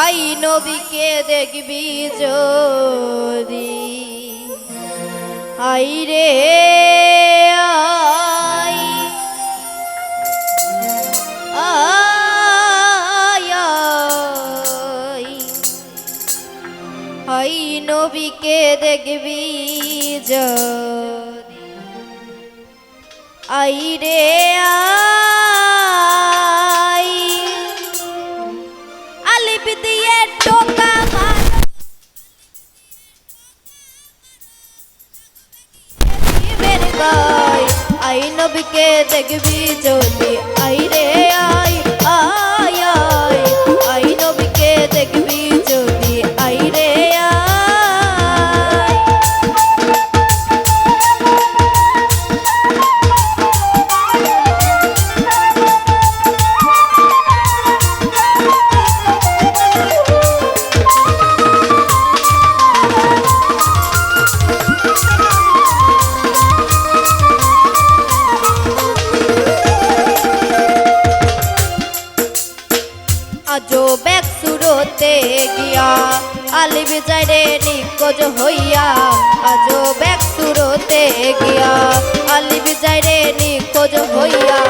I নবীকে দেখবি যদি। আই রে আই। নবীকে দেখবি যদি। আই রে আই। নবীকে দেখবি যদি আজো ব্যাগ সুরতে গিয়া আলি যায় নিকোজ হইয়া, আজো ব্যাগ সুরতে গিয়া আলি নিকোজ নিকজ হইয়া।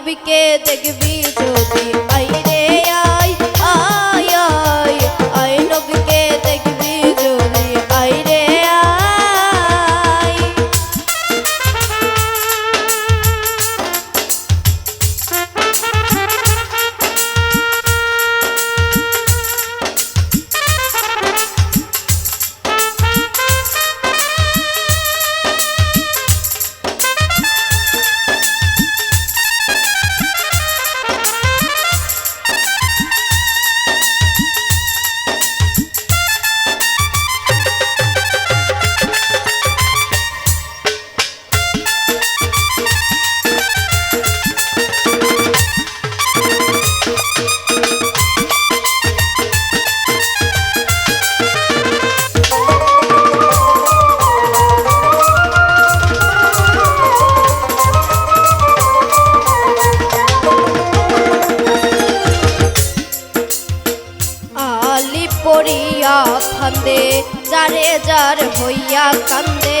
নবীকে দেখবি যদি ফান্দে যারে যার হইয়া কান্দে।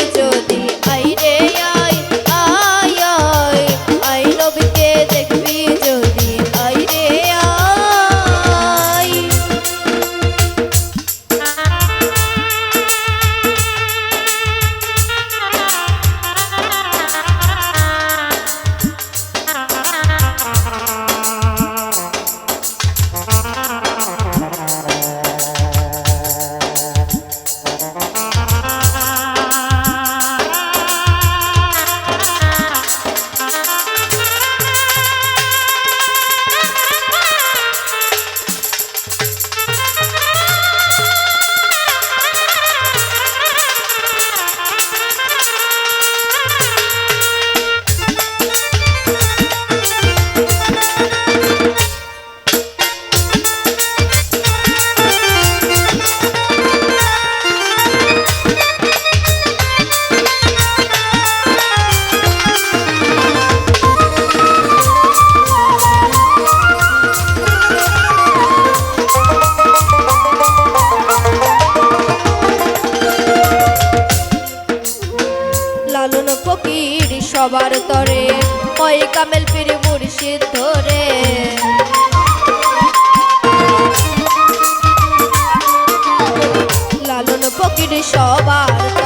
সবার তরে ওই কামেল পীর মুর্শিদ ধরে। লালন ফকির সবার